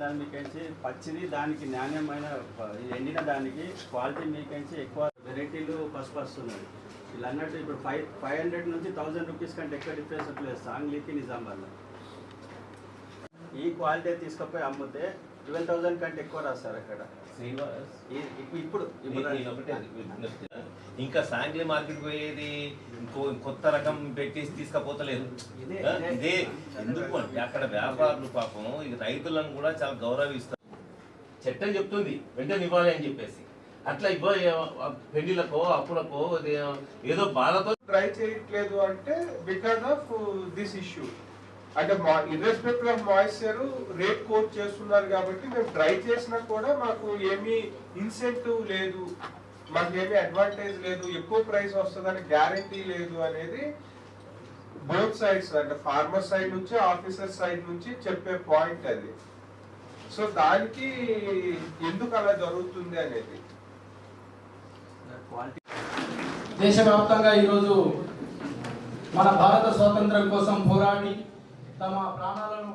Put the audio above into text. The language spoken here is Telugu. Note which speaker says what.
Speaker 1: దాని మీకంచి పచ్చిది దానికి నాణ్యమైన ఇది ఎండిన దానికి క్వాలిటీ మీకంచి ఎక్కువ వెరైటీలు పసుపు వస్తున్నాయి ఇలా అన్నట్టు ఇప్పుడు ఫైవ్ ఫైవ్ హండ్రెడ్ నుంచి థౌజండ్ రూపీస్ కంటే ఎక్కువ డిఫరెన్స్ లేదు. సాంగ్లీకి నిజాం వల్ల ఈ క్వాలిటీ తీసుకుపోయి అమ్మితే ట్వెల్వ్ థౌజండ్ కంటే ఎక్కువ రాస్తారు అక్కడ. ఇప్పుడు.
Speaker 2: ఇంకా సాంగ్లీ మార్కెట్ పోయేది ఇంకో కొత్త రకం పెట్టేసి తీసుకపోతలేదు.
Speaker 1: ఇదే,
Speaker 2: ఆ,
Speaker 1: ఇదే.
Speaker 2: ఇదే. ఎందుకు అంటే అక్కడ వ్యాపారులు పాపం ఇది రైతులను కూడా చాలా గౌరవిస్తారు. చట్టం చెప్తుంది వెంటనే ఇవ్వాలి అని చెప్పేసి. అట్లా ఇవ్వ పెళ్ళిలకో అప్పులకో ఏదో బాధతో
Speaker 3: ట్రై చేయట్లేదు అంటే బికాస్ ఆఫ్ దిస్ ఇష్యూ అంటే irrespective of moisture rate quote చేస్తున్నారు కాబట్టి మేము ట్రై చేసినా కూడా మాకు ఏమీ ఇన్సెంటివ్ లేదు. మాకు ఏమీ అడ్వాంటేజ్ లేదు. ఎక్కువ ప్రైస్ వస్తుందని గ్యారంటీ లేదు అనేది బోత్ సైడ్స్ అంటే ఫార్మర్ సైడ్ నుంచి ఆఫీసర్ సైడ్ నుంచి చెప్పే పాయింట్ అది. సో దానికి ఎందుకు అలా జరుగుతుంది అనేది?
Speaker 4: దేశవ్యాప్తంగా ఈరోజు మన భారత స్వాతంత్రం కోసం పోరాడి తమ ప్రాణాలను